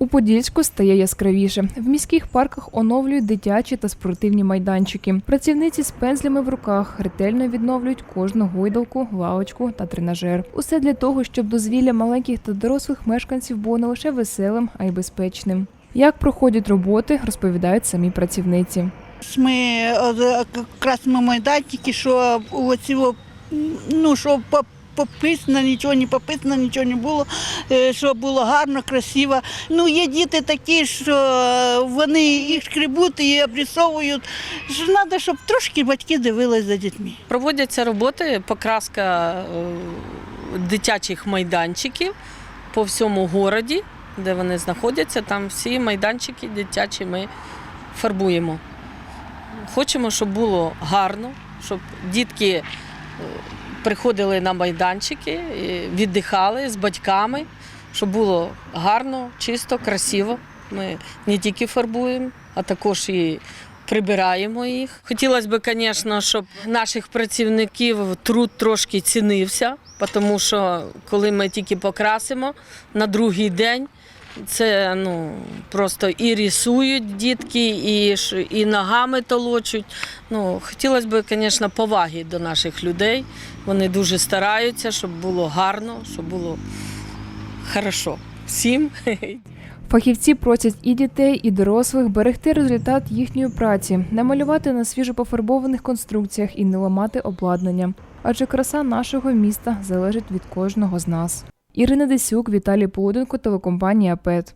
У Подільську стає яскравіше. В міських парках оновлюють дитячі та спортивні майданчики. Працівниці з пензлями в руках ретельно відновлюють кожну гойдалку, лавочку та тренажер. Усе для того, щоб дозвілля маленьких та дорослих мешканців було не лише веселим, а й безпечним. Як проходять роботи, розповідають самі працівниці. Ми е, якраз ми майданчики, що оці, ну, що пописано, нічого не пописано, нічого не було, е, що було гарно, красиво. Ну, є діти такі, що вони їх шкребуть і обрисовують. Що Треба, щоб трошки батьки дивились за дітьми. Проводяться роботи, покраска е, дитячих майданчиків по всьому городі, де вони знаходяться. Там всі майданчики дитячі ми фарбуємо. Хочемо, щоб було гарно, щоб дітки е, приходили на майданчики, віддихали з батьками, щоб було гарно, чисто, красиво. Ми не тільки фарбуємо, а також і прибираємо їх. Хотілося б, звісно, щоб наших працівників труд трошки цінився, тому що коли ми тільки покрасимо на другий день. Це ну просто і рисують дітки, і, і ногами толочуть. Ну, хотілося б, звісно, поваги до наших людей. Вони дуже стараються, щоб було гарно, щоб було хорошо всім. Фахівці просять і дітей, і дорослих берегти результат їхньої праці, не малювати на свіжо пофарбованих конструкціях і не ламати обладнання. Адже краса нашого міста залежить від кожного з нас. Ірина Десюк, Віталій Полуденко, телекомпанія ПЕТ.